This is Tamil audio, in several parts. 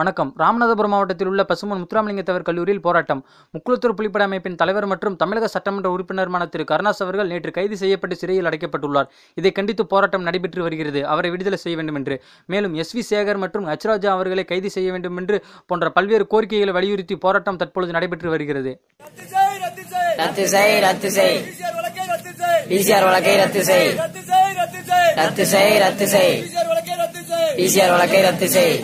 வணக்கம். ராமநாதபுரம் மாவட்டத்தில் உள்ள பசுமன் முத்துராமலிங்கத்தவர் கல்லூரியில் போராட்டம். முக்குளத்தூர் புலிப்பட அமைப்பின் தலைவர் மற்றும் தமிழக சட்டமன்ற உறுப்பினருமான திரு. கருணாஸ் அவர்கள் நேற்று கைது செய்யப்பட்டு சிறையில் அடைக்கப்பட்டுள்ளார். இதை கண்டித்து போராட்டம் நடைபெற்று வருகிறது. அவரை விடுதலை செய்ய வேண்டும் என்று மேலும் எஸ் வி சேகர் மற்றும் ஹச்ராஜா அவர்களை கைது செய்ய வேண்டும் என்று போன்ற பல்வேறு கோரிக்கைகளை வலியுறுத்தி போராட்டம் தற்பொழுது நடைபெற்று வருகிறது. ரத்து செய் ரத்து செய். ரத்து செய் ரத்து செய். பிசிஆர் வழக்கை ரத்து செய். பிசிஆர் வழக்கை ரத்து செய். ரத்து செய் ரத்து செய். ரத்து செய் ரத்து செய். பிசிஆர் வழக்கை ரத்து செய் பிசிஆர் வழக்கை ரத்து செய்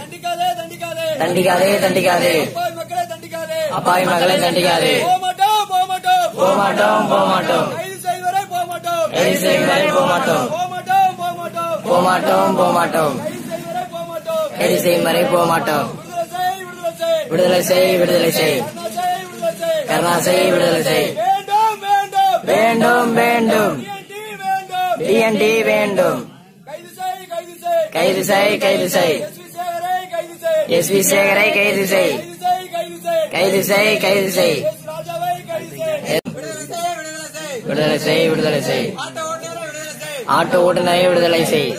தண்டிக்காதே தண்டிக்காதே. அப்பாவி மக்களை தண்டிக்காதே. அப்பாவி மக்களை தண்டிக்காதே போக மாட்டோம் போக மாட்டோம் கைது போக மாட்டோம் போக மாட்டோம் போக மாட்டோம் போக கைது செய்யும் வரை போக மாட்டோம் விடுதலை செய் விடுதலை செய். கருணா செய் விடுதலை செய். வேண்டும் வேண்டும். டிஎன்டி வேண்டும். கைது செய் கைது செய். எஸ்பி எஸ் வி சேகரை கைது செய் கைது செய் கைது செய் விடுதலை செய் விடுதலை செய். ஆட்டோ ஓட்டுநரை விடுதலை செய்.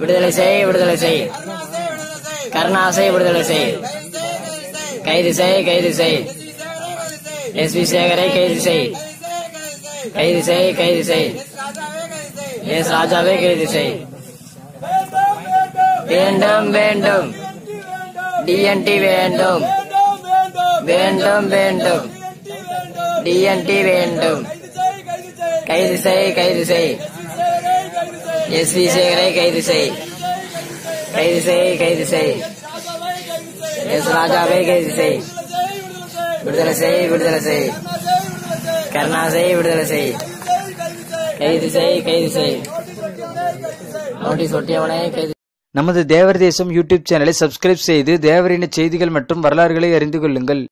விடுதலை செய் விடுதலை செய். கருணாசை விடுதலை செய். கைது செய் கைது செய் எஸ் வி சேகரை கைது செய் கைது செய் கைது செய் எஸ் ராஜாவை கைது செய் வேண்டும் வேண்டும். டிஎன்டி வேண்டும். வேண்டும் வேண்டும். டிஎன்டி வேண்டும். கைது செய் கைது செய். எஸ் சேகரை கைது செய். கைது செய் கைது செய். எஸ் ராஜாவை கைது செய். விடுதலை செய் விடுதலை செய். கருணா செய் விடுதலை செய். கைது செய் கைது செய். நோட்டீஸ் ஒட்டியவனே கைது நமது தேவர் தேசம் யூடியூப் சேனலை சப்ஸ்கிரைப் செய்து தேவரின செய்திகள் மற்றும் வரலாறுகளை அறிந்து கொள்ளுங்கள்.